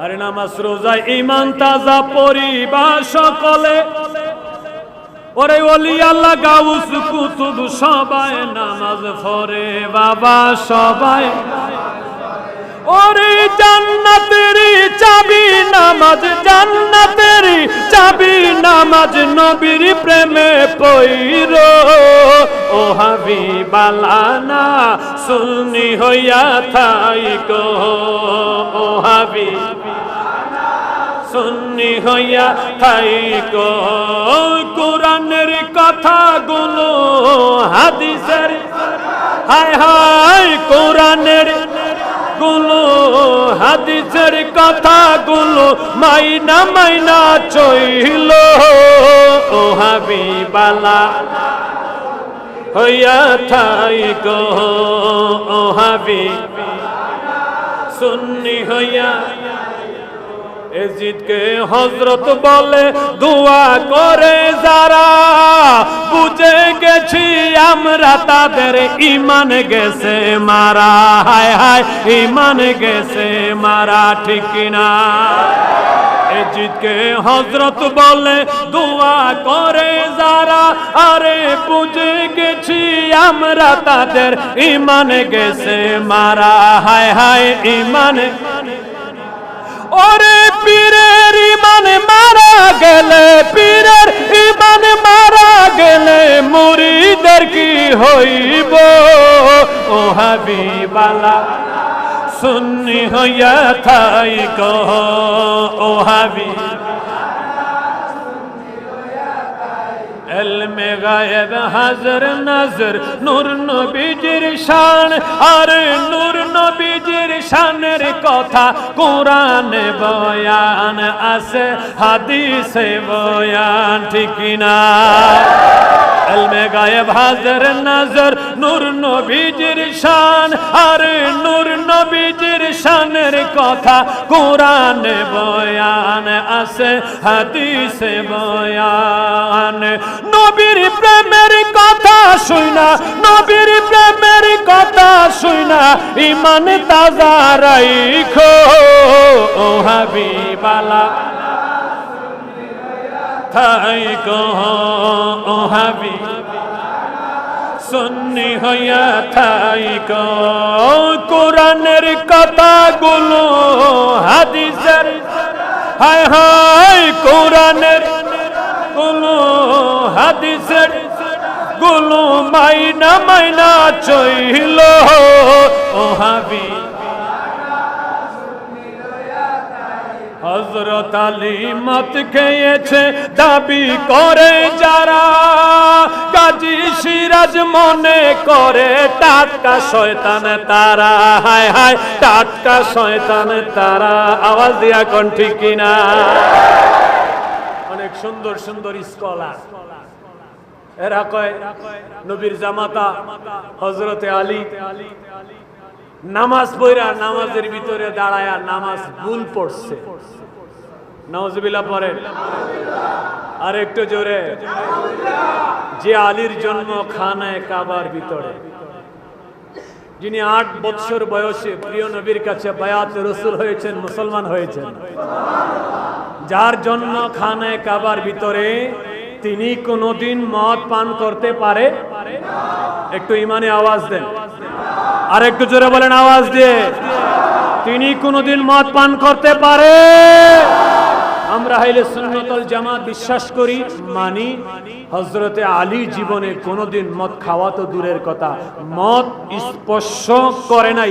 আরে নামাজ রোজা ইমান তাজা পরিবার সকলে। ওরে ওলি আল্লাহ, গাউস কুতুব সবাই নামাজ পড়ে, বাবা সবাই। ওরে জান্নাতের চাবি নামাজ, জান্নাতের চাবি নামাজ, নবীর প্রেমে পইর। ও হাবিবালানা, সুন্নি হইয়া থাই গো ও হাবি সুন্নি হইয়া থাই গো। কোরআনের কথাগুলো, হাদিসের হায় হায় কোরআনেরগুলো, হাদিসের কথাগুলো মাইনা মাইনা চইল। ও হাবিবালা, হইয়া থাই গো। ও হাবি সুন্নি হইয়া এজিদকে হজরত বলে, দোয়া করে যারা বুঝে গেছি আমরা তাদের ইমান গেছে মারা। হায় হায় ইমান গেছে মারা, ঠিক না এজিদকে হজরত বলে, দোয়া করে যারা, আরে বুঝে গেছি আমরা তাদের ইমান গেছে মারা। হায় হায় ইমান ওরে পীরের ইমান মারা গেলে, পীরের ইমান মারা গেলে মুরিদের কি হইব? ও হাবিবালা সুন্নি হইয়া থাই কহ ও হাবি এলমে গায়েব হাজর নজর, নূর নবীজির শান। আর নূর নবীজির শানের কথা কোরআনে বয়ান আছে, হাদিসে বয়ান, ঠিক না এলমে গায়েব হাজর নজর। নূর নবীজির শান, আর নূর নবীজির শানের কথা কোরআনে বয়ান আছে, হাদিসে বয়ান। নবীর প্রেমের কথা শুনা নবীর প্রেমের কথা শুনা ইমান তাজা রাইখো, ও হাবিবালা গো ও হাবি। সুন্নি হইয়া থাই কোরআনের কথাগুলো হাদিসের। হায় হায়, কোরআনেরগুলো, হাদিসেরগুলো মাইনা মাইনা চইল, ও হাবি। হজরত আলী মত খেয়েছে দাবি করে যারা। গাজী সিরাজ মনে করে, টাটকা শয়তান তারা। হায় হায়, টাটকা শয়তান তারা। আওয়াজ দিয়া কোন ঠিক কিনা? অনেক সুন্দর সুন্দর স্কলার এরা কয়, নবীর জামাতা হজরতে আলী। নামাজ পড়া নামাজের ভিতরে দাঁড়ায়া নামাজ ভুল পড়ছে। নওয়াজবিল্লাহ পড়েন। আর একটু জোরে। যে আলীর জন্ম খানায় কাবার ভিতরে। যিনি আট বৎসর বয়সে প্রিয় নবীর কাছে বায়াত রসুল হয়েছেন, মুসলমান হয়েছেন। যার জন্য খানায় কাবার ভিতরে, তিনি কোনোদিন মদ পান করতে পারে? একটু ইমানে আওয়াজ দেন। আর একটু জোরে বলেন আওয়াজ দিয়ে। তিনি কোনোদিন মদ পান করতে পারে। আমরা হাইলে সুন্নতল জামাত বিশ্বাস করি, মানি হজরতে আলী জীবনে কোনদিন মদ খাওয়া তো দূরের কথা। মদ স্পর্শ করে নাই।